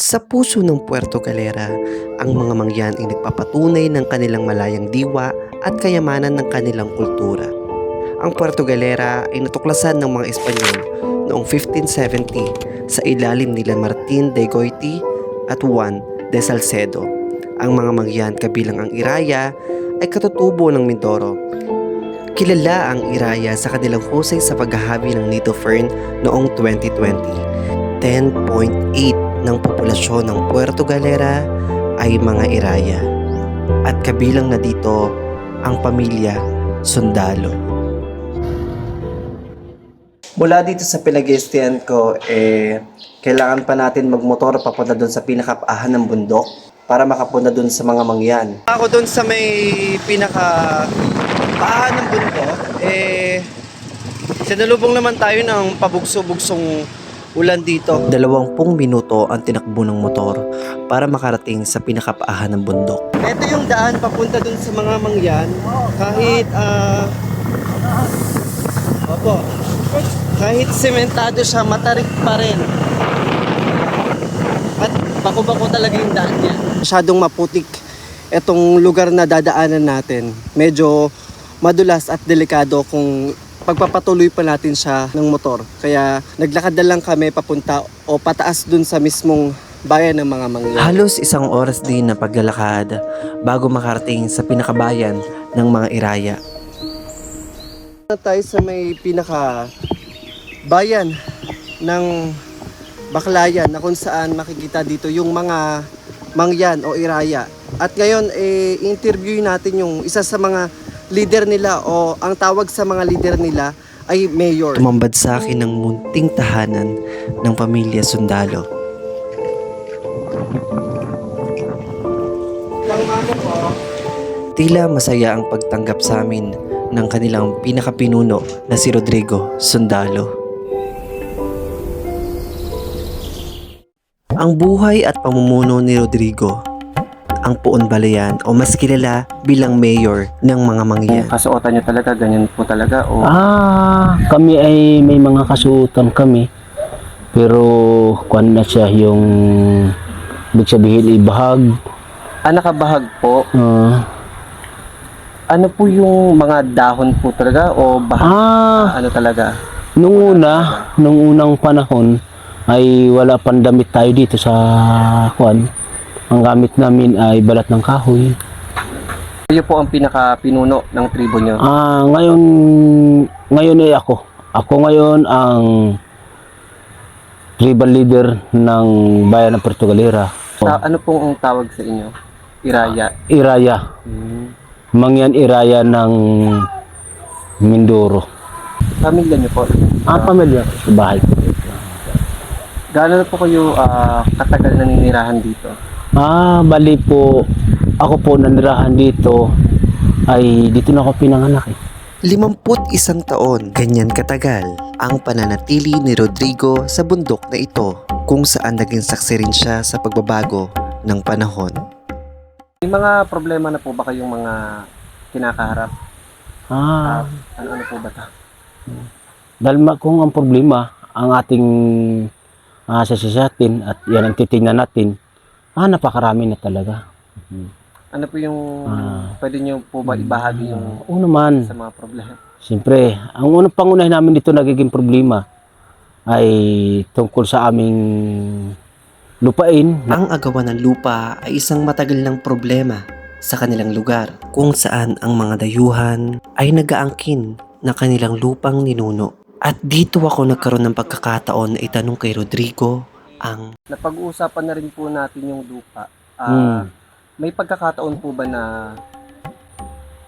Sa puso ng Puerto Galera, ang mga mangyan ay nagpapatunay ng kanilang malayang diwa at kayamanan ng kanilang kultura. Ang Puerto Galera ay natuklasan ng mga Espanyol noong 1570 sa ilalim nila Martin de Goiti at Juan de Salcedo. Ang mga mangyan kabilang ang Iraya ay katutubo ng Mindoro. Kilala ang Iraya sa kanilang husay sa paghahabi ng native fern noong 2020. 10.8 ng populasyon ng Puerto Galera ay mga Iraya. At kabilang na dito ang pamilya Sundalo. Mula dito sa pinag-estiyan ko, eh, kailangan pa natin magmotor papunta doon sa pinakapaahan ng bundok para makapunta doon sa mga mangyan. Ako doon sa may pinaka paahan ng bundok, eh, sinalubong naman tayo ng pabugso-bugsong ulan dito. Dalawampung minuto ang tinakbo ng motor para makarating sa pinakapaahan ng bundok. Ito yung daan papunta dun sa mga mangyan. Kahit, ah... opo. Kahit sementado siya, matarik pa rin. At bako-bako talaga yung daan niya. Masyadong maputik itong lugar na dadaanan natin. Medyo madulas at delikado kung pagpapatuloy pa natin siya ng motor. Kaya naglakad na lang kami papunta o pataas dun sa mismong bayan ng mga mangyan. Halos isang oras din na paglalakad bago makarating sa pinakabayan ng mga Iraya. Tayo sa may pinaka bayan ng Baklayan na kung saan makikita dito yung mga mangyan o Iraya. At ngayon, eh, interview natin yung isa sa mga leader nila o ang tawag sa mga leader nila ay mayor. Tumambad sa akin ng munting tahanan ng pamilya Sundalo. Tila masaya ang pagtanggap sa amin ng kanilang pinakapinuno na si Rodrigo Sundalo. Ang buhay at pamumuno ni Rodrigo ang Puon Balayan o mas kilala bilang mayor ng mga mangyan. Kasuotan niyo talaga, ganyan po talaga o Ah, kami ay may mga kasuotan kami. Pero kuan na siya yung ibig sabihin ibahag. ah, nakabahag po. Ah, Ano po yung mga dahon po talaga o bahag? ah, ano talaga? nung una, nung unang panahon ay wala pang damit tayo dito sa kuan. Ang gamit namin ay balat ng kahoy. Kayo po ang pinaka-pinuno ng tribo niyo. Ah, ngayon ngayon ay ako. Ako ngayon ang tribal leader ng bayan ng Puerto Galera. Ta- ano pong ang tawag sa inyo? Iraya. Iraya. Hmm. Mangyan Iraya ng Mindoro. Pamilya niyo po. Ah, pamilya sa bahay. Gaano na po kayo ah, katagal naninirahan dito? Ah, bali po, ako po nanirahan dito ay dito na ako pinanganak eh. 51 taon, ganyan katagal, ang pananatili ni Rodrigo sa bundok na ito kung saan naging saksi rin siya sa pagbabago ng panahon. May mga problema na po ba kayong mga kinakaharap? Ah, Ano-ano po ba ito? dahil kung ang problema, ang ating uh, sasasatin at yan ang titingnan natin, ah, napakarami na talaga. Ano po yung Ah. pwede niyo po ba ibahagi yung Oo naman, sa mga problema? Siyempre, ang unang pangunahin namin dito nagiging problema ay tungkol sa aming lupain. Ang agawan ng lupa ay isang matagal ng problema sa kanilang lugar kung saan ang mga dayuhan ay nagaangkin na kanilang lupang ninuno. At dito ako nagkaroon ng pagkakataon na itanong kay Rodrigo ang Napag-uusapan na rin po natin yung lupa. Ah, Hmm. May pagkakataon po ba na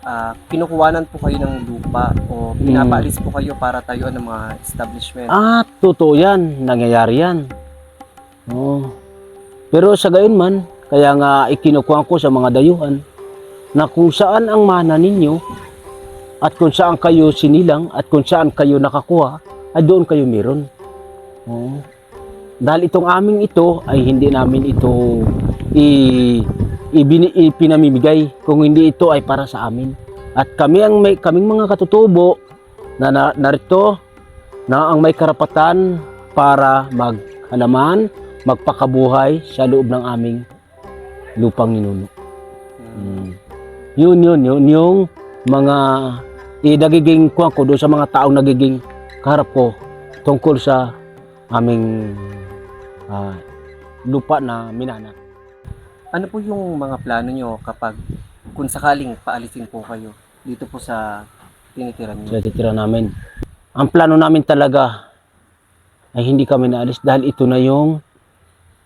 ah, kinukuhanan po kayo ng lupa o pinapaalis po kayo para tayuan ng mga establishment? Ah, totoo yan. Nangyayari yan. Oo. Pero sa gayon man, kaya nga ikinukuha ko sa mga dayuhan na kung saan ang mana ninyo at kung saan kayo sinilang at kung saan kayo nakakuha, ay doon kayo meron. Oo. Dahil itong aming ito ay hindi namin ito i, ibini, ipinamimigay kung hindi ito ay para sa amin. At kami ang may kaming mga katutubo na, na narito na ang may karapatan para maghalaman magpakabuhay sa loob ng aming lupang ninuno. Mm. Yun, yun, yun, yung mga idagiging kuwan ko doon sa mga taong nagiging kaharap ko tungkol sa aming ah, lupa na minana. Ano po yung mga plano nyo kapag kung sakaling paalisin po kayo dito po sa tinitira nyo? sa titira namin. Ang plano namin talaga ay hindi kami naalis dahil ito na yung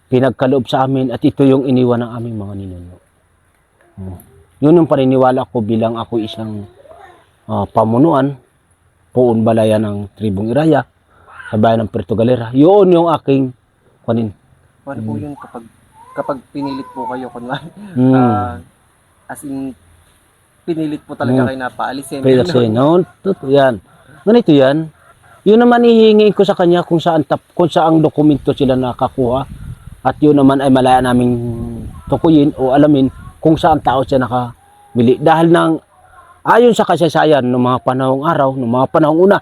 pinagkaloob sa amin at ito yung iniwan ng aming mga ninuno. Oh. Yun yung paniniwala ko bilang ako isang ah, pamunuan, puon balayan ng tribong Iraya, sa bayan ng Puerto Galera. Yun yung aking kunin. Ano po yun kapag kapag pinilit po kayo kunwari Mm. ah, as in pinilit po talaga Mm. kayo na paalisin. Kasi, no, totoo yan. Ganito yan. Yun naman hihingi ko sa kanya kung saan tap, kung saang dokumento sila nakakuha at yun naman ay malaya naming tukuyin o alamin kung saan tao siya nakabili. Dahil nang ayon sa kasaysayan ng mga panahong araw, ng mga panahong una,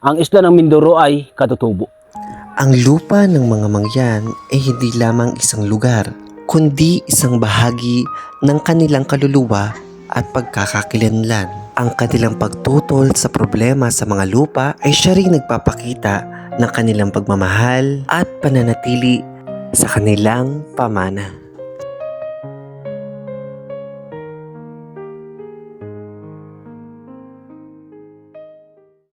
ang isla ng Mindoro ay katutubo. Ang lupa ng mga mangyan ay hindi lamang isang lugar, kundi isang bahagi ng kanilang kaluluwa at pagkakakilanlan. Ang kanilang pagtutol sa problema sa mga lupa ay siya ring nagpapakita ng kanilang pagmamahal at pananatili sa kanilang pamana.